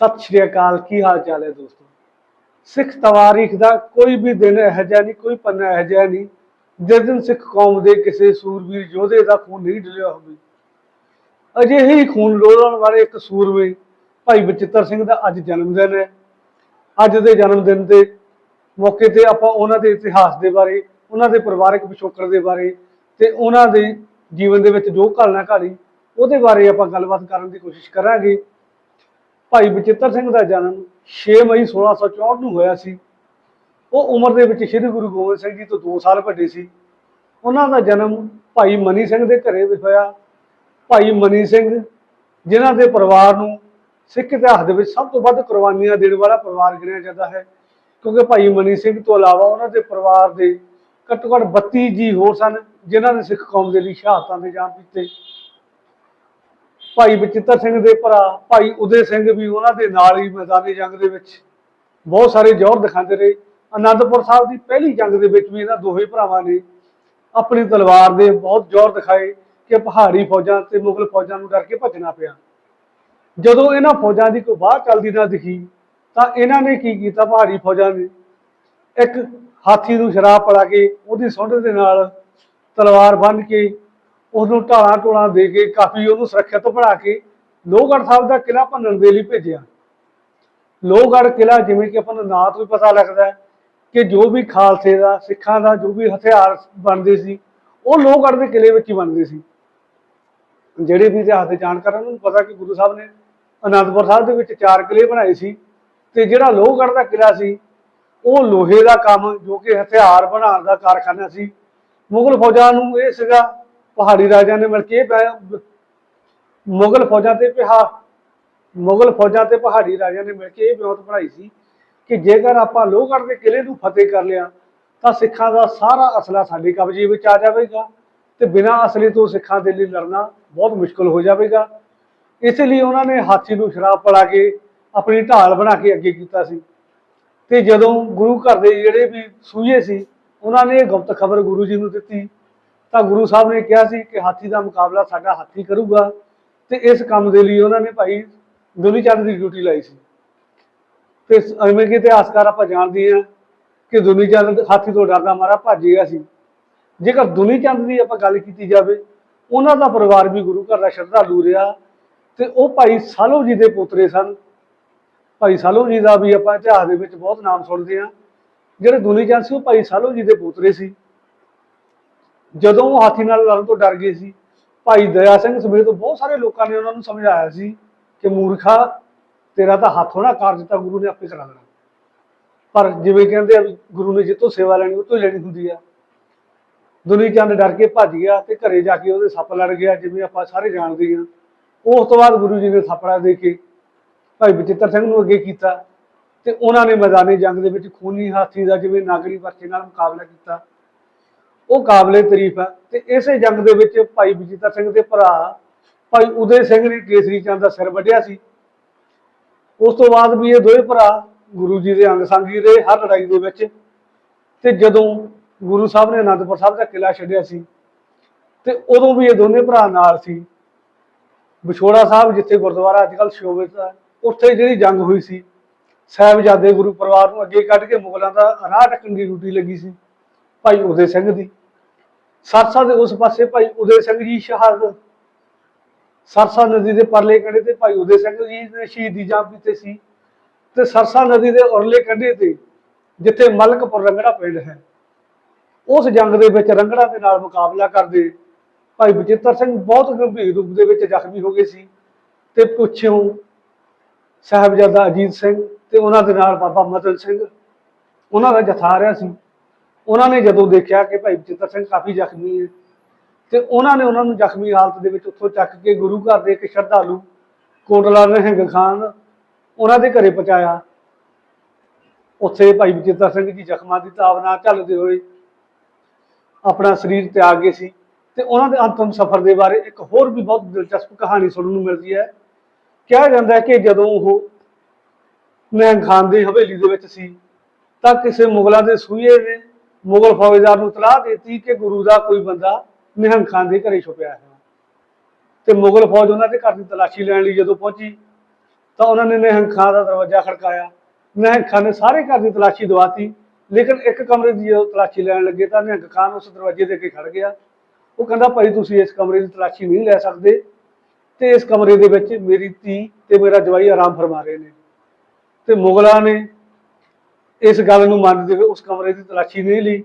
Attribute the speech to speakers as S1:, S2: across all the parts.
S1: ਸਤਿ ਸ਼੍ਰੀ ਅਕਾਲ, ਕੀ ਹਾਲ ਚਾਲ ਹੈ ਦੋਸਤੋ? ਸਿੱਖ ਤਵਾਰੀਖ ਦਾ ਕੋਈ ਵੀ ਦਿਨ ਇਹੋ ਜਿਹਾ ਨਹੀਂ, ਕੋਈ ਪੰਨਾ ਇਹੋ ਜਿਹਾ ਨਹੀਂ, ਜਿਸ ਦਿਨ ਸਿੱਖ ਕੌਮ ਦੇ ਕਿਸੇ ਸੂਰਬੀਰ ਯੋਧੇ ਦਾ ਖੂਨ ਨਹੀਂ ਡੁੱਲਿਆ ਹੋਵੇ। ਅਜਿਹੇ ਹੀ ਖੂਨ ਡੋਲਣ ਵਾਲੇ ਇੱਕ ਸੂਰਮੇ ਭਾਈ ਬਚਿੱਤਰ ਸਿੰਘ ਦਾ ਅੱਜ ਜਨਮ ਦਿਨ ਹੈ। ਅੱਜ ਦੇ ਜਨਮ ਦਿਨ ਦੇ ਮੌਕੇ ਤੇ ਆਪਾਂ ਉਹਨਾਂ ਦੇ ਇਤਿਹਾਸ ਦੇ ਬਾਰੇ, ਉਹਨਾਂ ਦੇ ਪਰਿਵਾਰਕ ਪਿਛੋਕੜ ਦੇ ਬਾਰੇ ਤੇ ਉਹਨਾਂ ਦੇ ਜੀਵਨ ਦੇ ਵਿੱਚ ਜੋ ਘਟਨਾ ਘਾਲੀ, ਉਹਦੇ ਬਾਰੇ ਆਪਾਂ ਗੱਲਬਾਤ ਕਰਨ ਦੀ ਕੋਸ਼ਿਸ਼ ਕਰਾਂਗੇ। ਭਾਈ ਬਚਿੱਤਰ ਸਿੰਘ ਦਾ ਜਨਮ 6 ਮਈ 1664 ਨੂੰ ਹੋਇਆ ਸੀ। ਉਹ ਉਮਰ ਦੇ ਵਿੱਚ ਸ੍ਰੀ ਗੁਰੂ ਗੋਬਿੰਦ ਸਿੰਘ ਜੀ ਤੋਂ 2 ਸਾਲ ਵੱਡੇ ਸੀ। ਉਹਨਾਂ ਦਾ ਜਨਮ ਭਾਈ ਮਨੀ ਸਿੰਘ ਦੇ ਘਰੇ ਹੋਇਆ। ਭਾਈ ਮਨੀ ਸਿੰਘ ਜਿਨ੍ਹਾਂ ਦੇ ਪਰਿਵਾਰ ਨੂੰ ਸਿੱਖ ਇਤਿਹਾਸ ਦੇ ਵਿੱਚ ਸਭ ਤੋਂ ਵੱਧ ਕੁਰਬਾਨੀਆਂ ਦੇਣ ਵਾਲਾ ਪਰਿਵਾਰ ਗਿਣਿਆ ਜਾਂਦਾ ਹੈ। ਕਿਉਂਕਿ ਭਾਈ ਮਨੀ ਸਿੰਘ ਤੋਂ ਇਲਾਵਾ ਉਹਨਾਂ ਦੇ ਪਰਿਵਾਰ ਦੇ ਘੱਟੋ ਘੱਟ 32 ਜੀ ਹੋਰ ਸਨ, ਜਿਨ੍ਹਾਂ ਨੇ ਸਿੱਖ ਕੌਮ ਦੇ ਲਈ ਸ਼ਹਾਦਤਾਂ ਦੇ ਜਾਮ ਪੀਤੇ ਭਾਈ ਬਚਿੱਤਰ ਸਿੰਘ ਦੇ ਭਰਾ, ਭਾਈ ਉਦੇ ਸਿੰਘ ਵੀ ਉਹਨਾਂ ਦੇ ਨਾਲ ਹੀ ਮੈਦਾਨੀ ਜੰਗ ਦੇ ਵਿੱਚ ਬਹੁਤ ਸਾਰੇ ਜ਼ੋਰ ਦਿਖਾਉਂਦੇ ਰਹੇ। ਅਨੰਦਪੁਰ ਸਾਹਿਬ ਦੀ ਪਹਿਲੀ ਜੰਗ ਦੇ ਵਿੱਚ ਵੀ ਇਹਨਾਂ ਦੋਹੇ ਭਰਾਵਾਂ ਨੇ ਆਪਣੀ ਤਲਵਾਰ ਦੇ ਬਹੁਤ ਜ਼ੋਰ ਦਿਖਾਏ ਕਿ ਪਹਾੜੀ ਫੌਜਾਂ ਤੇ ਮੁਗਲ ਫੌਜਾਂ ਨੂੰ ਡਰ ਕੇ ਭੱਜਣਾ ਪਿਆ। ਜਦੋਂ ਇਹਨਾਂ ਫੌਜਾਂ ਦੀ ਕੋਈ ਬਾਹਰ ਚੱਲਦੀ ਨਾ ਦਿਖੀ, ਤਾਂ ਇਹਨਾਂ ਨੇ ਕੀ ਕੀਤਾ ਪਹਾੜੀ ਫੌਜਾਂ ਨੇ? ਇੱਕ ਹਾਥੀ ਨੂੰ ਸ਼ਰਾਬ ਪਿਲਾ ਕੇ ਉਹਦੀ ਸੁੰਡ ਦੇ ਨਾਲ ਤਲਵਾਰ ਬੰਨ੍ਹ ਕੇ ਉਹਨੂੰ ਢਾਲਾਂ ਢੋਲਾਂ ਦੇ ਕੇ ਕਾਫੀ ਉਹਨੂੰ ਸੁਰੱਖਿਅਤ ਬਣਾ ਕੇ ਲੋਹਗੜ੍ਹ ਸਾਹਿਬ ਦਾ ਕਿਲਾ ਭੰਨਣ ਦੇ ਲਈ ਭੇਜਿਆ। ਲੋਹਗੜ੍ਹ ਕਿਲਾ ਜਿਵੇਂ ਕਿ ਆਪਾਂ ਨੂੰ ਨਾਂ ਤੋਂ ਹੀ ਪਤਾ ਲੱਗਦਾ ਹੈ ਕਿ ਜੋ ਵੀ ਖਾਲਸੇ ਦਾ, ਸਿੱਖਾਂ ਦਾ ਜੋ ਵੀ ਹਥਿਆਰ ਬਣਦੇ ਸੀ, ਉਹ ਲੋਹਗੜ੍ਹ ਦੇ ਕਿਲੇ ਵਿੱਚ ਹੀ ਬਣਦੇ ਸੀ। ਜਿਹੜੇ ਵੀ ਇਤਿਹਾਸ ਦੇ ਜਾਣਕਾਰ ਉਹਨਾਂ ਨੂੰ ਪਤਾ ਕਿ ਗੁਰੂ ਸਾਹਿਬ ਨੇ ਅਨੰਦਪੁਰ ਸਾਹਿਬ ਦੇ ਵਿੱਚ ਚਾਰ ਕਿਲੇ ਬਣਾਏ ਸੀ ਤੇ ਜਿਹੜਾ ਲੋਹਗੜ੍ਹ ਦਾ ਕਿਲਾ ਸੀ, ਉਹ ਲੋਹੇ ਦਾ ਕੰਮ ਜੋ ਕਿ ਹਥਿਆਰ ਬਣਾਉਣ ਦਾ ਕਾਰਖਾਨਾ ਸੀ। ਮੁਗਲ ਫੌਜਾਂ ਨੂੰ ਇਹ ਸੀਗਾ ਪਹਾੜੀ ਰਾਜਿਆਂ ਨੇ ਮਿਲ ਕੇ ਇਹ ਮੁਗਲ ਫੌਜਾਂ ਤੇ ਪਿਹਾ ਮੁਗਲ ਫੌਜਾਂ ਤੇ ਪਹਾੜੀ ਰਾਜਿਆਂ ਨੇ ਮਿਲ ਕੇ ਇਹ ਬਿਉਂਤ ਬਣਾਈ ਸੀ ਕਿ ਜੇਕਰ ਆਪਾਂ ਲੋਹਗੜ੍ਹ ਦੇ ਕਿਲੇ ਨੂੰ ਫਤਿਹ ਕਰ ਲਿਆ, ਤਾਂ ਸਿੱਖਾਂ ਦਾ ਸਾਰਾ ਅਸਲਾ ਸਾਡੇ ਕਬਜ਼ੇ ਵਿੱਚ ਆ ਜਾਵੇਗਾ ਤੇ ਬਿਨਾਂ ਅਸਲੇ ਤੋਂ ਸਿੱਖਾਂ ਦੇ ਲਈ ਲੜਨਾ ਬਹੁਤ ਮੁਸ਼ਕਲ ਹੋ ਜਾਵੇਗਾ। ਇਸ ਲਈ ਉਹਨਾਂ ਨੇ ਹਾਥੀ ਨੂੰ ਸ਼ਰਾਬ ਪਲਾ ਕੇ ਆਪਣੀ ਢਾਲ ਬਣਾ ਕੇ ਅੱਗੇ ਕੀਤਾ ਸੀ। ਤੇ ਜਦੋਂ ਗੁਰੂ ਘਰ ਦੇ ਜਿਹੜੇ ਵੀ ਸੂਏ ਸੀ, ਉਹਨਾਂ ਨੇ ਇਹ ਗੁਪਤ ਖਬਰ ਗੁਰੂ ਜੀ ਨੂੰ ਦਿੱਤੀ ਤਾਂ ਗੁਰੂ ਸਾਹਿਬ ਨੇ ਕਿਹਾ ਸੀ ਕਿ ਹਾਥੀ ਦਾ ਮੁਕਾਬਲਾ ਸਾਡਾ ਹਾਥੀ ਕਰੂਗਾ ਤੇ ਇਸ ਕੰਮ ਦੇ ਲਈ ਉਹਨਾਂ ਨੇ ਭਾਈ ਦੁਨੀ ਚੰਦ ਦੀ ਡਿਊਟੀ ਲਾਈ ਸੀ। ਤੇ ਐਵੇਂ ਕਿ ਇਤਿਹਾਸਕਾਰ ਆਪਾਂ ਜਾਣਦੇ ਹਾਂ ਕਿ ਦੁਨੀ ਚੰਦ ਹਾਥੀ ਤੋਂ ਡਰਦਾ ਮਾਰਾ ਭੱਜ ਗਿਆ ਸੀ। ਜੇਕਰ ਦੁਨੀ ਚੰਦ ਦੀ ਆਪਾਂ ਗੱਲ ਕੀਤੀ ਜਾਵੇ, ਉਹਨਾਂ ਦਾ ਪਰਿਵਾਰ ਵੀ ਗੁਰੂ ਘਰ ਦਾ ਸ਼ਰਧਾਲੂ ਰਿਹਾ ਤੇ ਉਹ ਭਾਈ ਸਾਲੋ ਜੀ ਦੇ ਪੁੱਤਰੇ ਸਨ। ਭਾਈ ਸਾਲੋ ਜੀ ਦਾ ਵੀ ਆਪਾਂ ਇਤਿਹਾਸ ਦੇ ਵਿੱਚ ਬਹੁਤ ਨਾਮ ਸੁਣਦੇ ਹਾਂ। ਜਿਹੜੇ ਦੁਨੀ ਚੰਦ ਸੀ ਉਹ ਭਾਈ ਸਾਲੋ ਜੀ ਦੇ ਪੁੱਤਰੇ ਸੀ। ਜਦੋਂ ਉਹ ਹਾਥੀ ਨਾਲ ਲੜਨ ਤੋਂ ਡਰ ਗਏ ਸੀ, ਭਾਈ ਦਇਆ ਸਿੰਘ ਸਮੇਤ ਬਹੁਤ ਸਾਰੇ ਲੋਕਾਂ ਨੇ ਉਹਨਾਂ ਨੂੰ ਸਮਝਾਇਆ ਸੀ ਕਿ ਮੂਰਖਾ, ਤੇਰਾ ਤਾਂ ਹੱਥ ਹੋਣਾ ਕਾਰਜ ਤਾਂ ਗੁਰੂ ਨੇ ਆਪੇ ਕਰਾ ਦੇਣਾ। ਪਰ ਜਿਵੇਂ ਕਹਿੰਦੇ ਆ, ਗੁਰੂ ਨੇ ਜਿੱਤੋਂ ਸੇਵਾ ਲੈਣੀ ਉਹ ਤੋਂ ਲੈਣੀ ਹੁੰਦੀ ਆ। ਦੁਨੀ ਚੰਦ ਡਰ ਕੇ ਭੱਜ ਗਿਆ ਤੇ ਘਰੇ ਜਾ ਕੇ ਉਹਦੇ ਸੱਪ ਲੜ ਗਿਆ, ਜਿਵੇਂ ਆਪਾਂ ਸਾਰੇ ਜਾਣਦੇ ਹਾਂ। ਉਸ ਤੋਂ ਬਾਅਦ ਗੁਰੂ ਜੀ ਨੇ ਥਾਪੜਾ ਦੇ ਕੇ ਭਾਈ ਬਚਿੱਤਰ ਸਿੰਘ ਨੂੰ ਅੱਗੇ ਕੀਤਾ ਤੇ ਉਹਨਾਂ ਨੇ ਮੈਦਾਨੀ ਜੰਗ ਦੇ ਵਿੱਚ ਖੂਨੀ ਹਾਥੀ ਦਾ ਜਿਵੇਂ ਨਾਗਰੀ ਪਰਚੇ ਨਾਲ ਮੁਕਾਬਲਾ ਕੀਤਾ। ਉਹ ਕਾਬਲੇ ਤਾਰੀਫ ਹੈ ਤੇ ਇਸੇ ਜੰਗ ਦੇ ਵਿੱਚ ਭਾਈ ਬਚਿੱਤਰ ਸਿੰਘ ਦੇ ਭਰਾ, ਭਾਈ ਉਦੇ ਸਿੰਘ ਨੇ ਕੇਸਰੀ ਚੰਦ ਦਾ ਸਿਰ ਵੱਢਿਆ ਸੀ। ਉਸ ਤੋਂ ਬਾਅਦ ਵੀ ਇਹ ਦੋਵੇਂ ਭਰਾ ਗੁਰੂ ਜੀ ਦੇ ਅੰਗ ਸੰਗੀ ਰਹੇ ਹਰ ਲੜਾਈ ਦੇ ਵਿੱਚ ਤੇ ਜਦੋਂ ਗੁਰੂ ਸਾਹਿਬ ਨੇ ਅਨੰਦਪੁਰ ਸਾਹਿਬ ਦਾ ਕਿਲ੍ਹਾ ਛੱਡਿਆ ਸੀ ਤੇ ਉਦੋਂ ਵੀ ਇਹ ਦੋਨੇ ਭਰਾ ਨਾਲ ਸੀ। ਵਿਛੋੜਾ ਸਾਹਿਬ ਜਿੱਥੇ ਗੁਰਦੁਆਰਾ ਅੱਜ ਕੱਲ੍ਹ ਸ਼ੋਭਿਤ ਹੈ, ਉੱਥੇ ਜਿਹੜੀ ਜੰਗ ਹੋਈ ਸੀ, ਸਾਹਿਬਜ਼ਾਦੇ ਗੁਰੂ ਪਰਿਵਾਰ ਨੂੰ ਅੱਗੇ ਕੱਢ ਕੇ ਮੁਗਲਾਂ ਦਾ ਰਾਹ ਟੱਕਣ ਦੀ ਡਿਊਟੀ ਲੱਗੀ ਸੀ। ਭਾਈ ਉਦੇ ਸਿੰਘ ਦੀ। ਸਰਸਾ ਦੇ ਉਸ ਪਾਸੇ ਭਾਈ ਉਦੇ ਸਿੰਘ ਜੀ ਸ਼ਹਾਦਤ। ਸਰਸਾ ਨਦੀ ਦੇ ਪਰਲੇ ਕੰਢੇ ਤੇ ਭਾਈ ਉਦੇ ਸਿੰਘ ਜੀ ਨੇ ਸ਼ਹੀਦੀ ਜਾਮ ਕੀਤੇ ਸੀ। ਤੇ ਸਰਸਾ ਨਦੀ ਦੇ ਉਰਲੇ ਕੰਢੇ ਤੇ, ਜਿੱਥੇ ਮਲਕਪੁਰ ਰੰਗੜਾ ਪਿੰਡ ਹੈ, ਉਸ ਜੰਗ ਦੇ ਵਿੱਚ ਰੰਗੜਾ ਦੇ ਨਾਲ ਮੁਕਾਬਲਾ ਕਰਦੇ ਭਾਈ ਬਚਿੱਤਰ ਸਿੰਘ ਬਹੁਤ ਗੰਭੀਰ ਰੂਪ ਦੇ ਵਿੱਚ ਜ਼ਖਮੀ ਹੋ ਗਏ ਸੀ। ਤੇ ਪੁੱਛਿਓ ਸਾਹਿਬਜ਼ਾਦਾ ਅਜੀਤ ਸਿੰਘ ਤੇ ਉਹਨਾਂ ਦੇ ਨਾਲ ਬਾਬਾ ਮਦਨ ਸਿੰਘ, ਉਹਨਾਂ ਦਾ ਜਥਾ ਰਿਹਾ ਸੀ। ਉਹਨਾਂ ਨੇ ਜਦੋਂ ਦੇਖਿਆ ਕਿ ਭਾਈ ਬਚਿੱਤਰ ਸਿੰਘ ਕਾਫੀ ਜ਼ਖਮੀ ਹੈ, ਤੇ ਉਹਨਾਂ ਨੇ ਉਹਨਾਂ ਨੂੰ ਜ਼ਖਮੀ ਹਾਲਤ ਦੇ ਵਿੱਚ ਉੱਥੋਂ ਚੱਕ ਕੇ ਗੁਰੂ ਘਰ ਦੇ ਇੱਕ ਸ਼ਰਧਾਲੂ ਕੋਟਲਾ ਨਿਹੰਗ ਖਾਨ ਉਹਨਾਂ ਦੇ ਘਰੇ ਪਹੁੰਚਾਇਆ। ਉੱਥੇ ਭਾਈ ਬਚਿੱਤਰ ਸਿੰਘ ਜੀ ਜ਼ਖਮਾਂ ਦੀ ਤਾਵਨਾ ਝੱਲਦੇ ਹੋਏ ਆਪਣਾ ਸਰੀਰ ਤਿਆਗ ਗਏ ਸੀ ਤੇ ਉਹਨਾਂ ਦੇ ਅੰਤਮ ਸਫ਼ਰ ਦੇ ਬਾਰੇ ਇੱਕ ਹੋਰ ਵੀ ਬਹੁਤ ਦਿਲਚਸਪ ਕਹਾਣੀ ਸੁਣਨ ਨੂੰ ਮਿਲਦੀ ਹੈ। ਕਿਹਾ ਜਾਂਦਾ ਹੈ ਕਿ ਜਦੋਂ ਉਹ ਨਿਹੰਗ ਖਾਨ ਦੀ ਹਵੇਲੀ ਦੇ ਵਿੱਚ ਸੀ ਤਾਂ ਕਿਸੇ ਮੁਗਲਾਂ ਦੇ ਸੂਏ ਨੇ ਮੁਗਲ ਫੌਜਦਾਰ ਨੂੰ ਤਲਾਹ ਦਿੱਤੀ ਕਿ ਗੁਰੂ ਦਾ ਕੋਈ ਬੰਦਾ ਨਿਹੰਗ ਖਾਨ ਦੇ ਘਰੇ ਛੁਪਿਆ ਹੈ ਤੇ ਮੁਗਲ ਫੌਜ ਉਹਨਾਂ ਦੇ ਘਰ ਦੀ ਤਲਾਸ਼ੀ ਲੈਣ ਲਈ ਜਦੋਂ ਪਹੁੰਚੀ, ਤਾਂ ਉਹਨਾਂ ਨੇ ਨਿਹੰਗ ਖਾਂ ਦਾ ਦਰਵਾਜ਼ਾ ਖੜਕਾਇਆ। ਨਿਹੰਗ ਖਾਂ ਨੇ ਸਾਰੇ ਘਰ ਦੀ ਤਲਾਸ਼ੀ ਦਵਾਤੀ, ਲੇਕਿਨ ਇੱਕ ਕਮਰੇ ਦੀ ਜਦੋਂ ਤਲਾਸ਼ੀ ਲੈਣ ਲੱਗੇ ਤਾਂ ਨਿਹੰਗ ਖਾਨ ਉਸ ਦਰਵਾਜ਼ੇ ਦੇ ਅੱਗੇ ਖੜ ਗਿਆ। ਉਹ ਕਹਿੰਦਾ, ਭਾਈ, ਤੁਸੀਂ ਇਸ ਕਮਰੇ ਦੀ ਤਲਾਸ਼ੀ ਨਹੀਂ ਲੈ ਸਕਦੇ। ਤੇ ਇਸ ਕਮਰੇ ਦੇ ਵਿੱਚ ਮੇਰੀ ਧੀ ਤੇ ਮੇਰਾ ਜਵਾਈ ਆਰਾਮ ਫਰਮਾ ਰਹੇ ਨੇ। ਤੇ ਮੁਗਲਾਂ ਨੇ ਇਸ ਗੱਲ ਨੂੰ ਮੰਨਦੇ ਹੋਏ ਉਸ ਕਮਰੇ ਦੀ ਤਲਾਸ਼ੀ ਨਹੀਂ ਲਈ।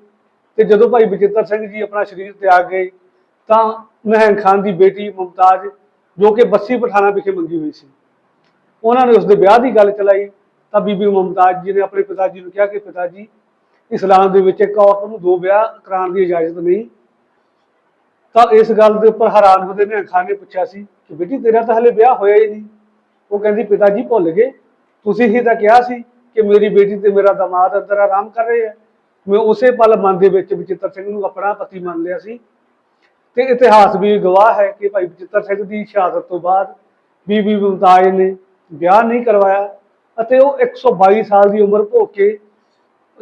S1: ਤੇ ਜਦੋਂ ਭਾਈ ਬਚਿੱਤਰ ਸਿੰਘ ਜੀ ਆਪਣਾ ਸਰੀਰ ਤਿਆਗ ਗਏ, ਤਾਂ ਨਿਹੰਗ ਖਾਨ ਦੀ ਬੇਟੀ ਮੁਮਤਾਜ਼, ਜੋ ਕਿ ਬੱਸੀ ਪਠਾਣਾ ਵਿਖੇ ਮੰਗੀ ਹੋਈ ਸੀ। ਉਹਨਾਂ ਨੇ ਉਸ ਦੇ ਵਿਆਹ ਦੀ ਗੱਲ ਚਲਾਈ। ਤਾਂ ਬੀਬੀ ਮੁਮਤਾਜ਼ ਜੀ ਨੇ ਆਪਣੇ ਪਿਤਾ ਜੀ ਨੂੰ ਕਿਹਾ ਕਿ ਪਿਤਾ ਜੀ, ਇਸਲਾਮ ਦੇ ਵਿੱਚ ਇੱਕ ਔਰਤ ਨੂੰ ਦੋ ਵਿਆਹ ਕਰਾਉਣ ਦੀ ਇਜਾਜ਼ਤ ਨਹੀਂ। ਤਾਂ ਇਸ ਗੱਲ ਦੇ ਉੱਪਰ ਹੈਰਾਨ ਹੁੰਦੇ ਨੇ ਖਾਨ ਨੇ ਪੁੱਛਿਆ ਸੀ ਕਿ ਬੇਟੀ ਤੇਰਾ ਤਾਂ ਹਲੇ ਵਿਆਹ ਹੋਇਆ ਹੀ ਨਹੀਂ। ਉਹ ਕਹਿੰਦੀ, ਪਿਤਾ ਜੀ ਭੁੱਲ ਗਏ। ਤੁਸੀਂ ਹੀ ਤਾਂ ਕਿਹਾ ਸੀ ਕਿ ਮੇਰੀ ਬੇਟੀ ਤੇ ਮੇਰਾ ਦਾਮਾਦ ਅੰਦਰ ਆਰਾਮ ਕਰ ਰਹੇ ਆ। ਮੈਂ ਉਸੇ ਪਲ ਮਨ ਦੇ ਵਿੱਚ ਬਚਿੱਤਰ ਸਿੰਘ ਨੂੰ ਆਪਣਾ ਪਤੀ ਮੰਨ ਲਿਆ ਸੀ। ਤੇ ਇਤਿਹਾਸ ਵੀ ਗਵਾਹ ਹੈ ਕਿ ਭਾਈ ਬਚਿੱਤਰ ਸਿੰਘ ਦੀ ਸ਼ਹਾਦਤ ਤੋਂ ਬਾਅਦ ਬੀਬੀ ਮੁਮਤਾਜ਼ ਨੇ ਵਿਆਹ ਨਹੀਂ ਕਰਵਾਇਆ ਅਤੇ ਉਹ 122 ਸਾਲ ਦੀ ਉਮਰ ਭੋਗ ਕੇ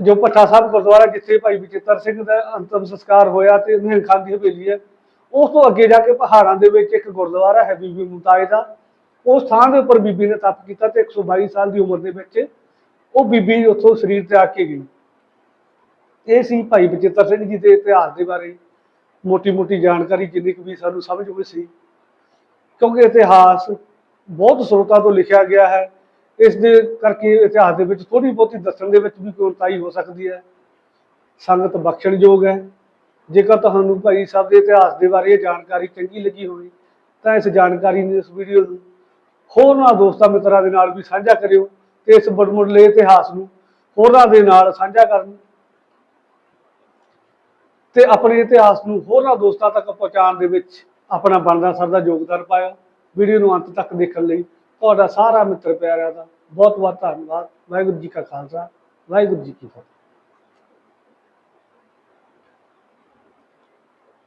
S1: ਜੋ ਭੱਠਾ ਸਾਹਿਬ ਗੁਰਦੁਆਰਾ ਜਿੱਥੇ ਭਾਈ ਬਚਿੱਤਰ ਸਿੰਘ ਦਾ ਅੰਤਮ ਸੰਸਕਾਰ ਹੋਇਆ ਤੇ ਨਿਹੰਗ ਖਾਨ ਦੀ ਹਵੇਲੀ ਹੈ, ਉਸ ਤੋਂ ਅੱਗੇ ਜਾ ਕੇ ਪਹਾੜਾਂ ਦੇ ਵਿੱਚ ਇੱਕ ਗੁਰਦੁਆਰਾ ਹੈ ਬੀਬੀ ਮੁਮਤਾਜ਼ ਦਾ। ਉਸ ਥਾਂ ਦੇ ਉੱਪਰ ਬੀਬੀ ਨੇ ਤਪ ਕੀਤਾ ਤੇ 122 ਸਾਲ ਦੀ ਉਮਰ ਦੇ ਵਿੱਚ ਉਹ ਬੀਬੀ ਉੱਥੋਂ ਸਰੀਰ 'ਤੇ ਤਿਆਗ ਕੇ ਗਈ। ਇਹ ਸੀ ਭਾਈ ਬਚਿੱਤਰ ਸਿੰਘ ਜੀ ਦੇ ਇਤਿਹਾਸ ਦੇ ਬਾਰੇ। ਮੋਟੀ-ਮੋਟੀ ਜਾਣਕਾਰੀ ਜਿੰਨੀ ਕੁ ਵੀ ਸਾਨੂੰ ਸਮਝ ਹੋਈ ਸੀ। ਕਿਉਂਕਿ ਇਤਿਹਾਸ ਬਹੁਤ ਸਰੋਤਾਂ ਤੋਂ ਲਿਖਿਆ ਗਿਆ ਹੈ। ਇਸ ਦੇ ਕਰਕੇ ਇਤਿਹਾਸ ਦੇ ਵਿੱਚ ਥੋੜੀ ਬਹੁਤੀ ਦੱਸਣ ਦੇ ਵਿੱਚ ਵੀ ਕੋਤਾਹੀ ਹੋ ਸਕਦੀ ਹੈ। ਸੰਗਤ ਬਖਸ਼ਣਯੋਗ ਹੈ। ਜੇਕਰ ਤੁਹਾਨੂੰ ਭਾਈ ਸਾਹਿਬ ਦੇ ਇਤਿਹਾਸ ਦੇ ਬਾਰੇ ਇਹ ਜਾਣਕਾਰੀ ਚੰਗੀ ਲੱਗੀ ਹੋਵੇ, ਤਾਂ ਇਸ ਜਾਣਕਾਰੀ ਨੂੰ, ਇਸ ਵੀਡੀਓ ਨੂੰ ਹੋਰਨਾਂ ਦੋਸਤਾਂ ਮਿੱਤਰਾਂ ਦੇ ਨਾਲ ਵੀ ਸਾਂਝਾ ਕਰਿਓ। ਇਸ ਬੜਮੁੱਲੇ ਇਤਿਹਾਸ ਨੂੰ ਹੋਰਾਂ ਦੇ ਨਾਲ ਸਾਂਝਾ ਕਰਨ ਤੇ ਆਪਣੇ ਇਤਿਹਾਸ ਨੂੰ ਹੋਰਨਾਂ ਦੋਸਤਾਂ ਤੱਕ ਪਹੁੰਚਾਉਣ ਦੇ ਵਿੱਚ ਆਪਣਾ ਬਣਦਾ ਸਰਦਾ ਯੋਗਦਾਨ ਪਾਇਆ। ਵੀਡੀਓ ਨੂੰ ਅੰਤ ਤੱਕ ਦੇਖਣ ਲਈ ਤੁਹਾਡਾ ਸਾਰਾ ਮਿੱਤਰ ਪਿਆਰਿਆਂ ਦਾ ਬਹੁਤ ਬਹੁਤ ਧੰਨਵਾਦ। ਵਾਹਿਗੁਰੂ ਜੀ ਕਾ ਖਾਲਸਾ, ਵਾਹਿਗੁਰੂ ਜੀ ਕੀ ਫਤਿਹ।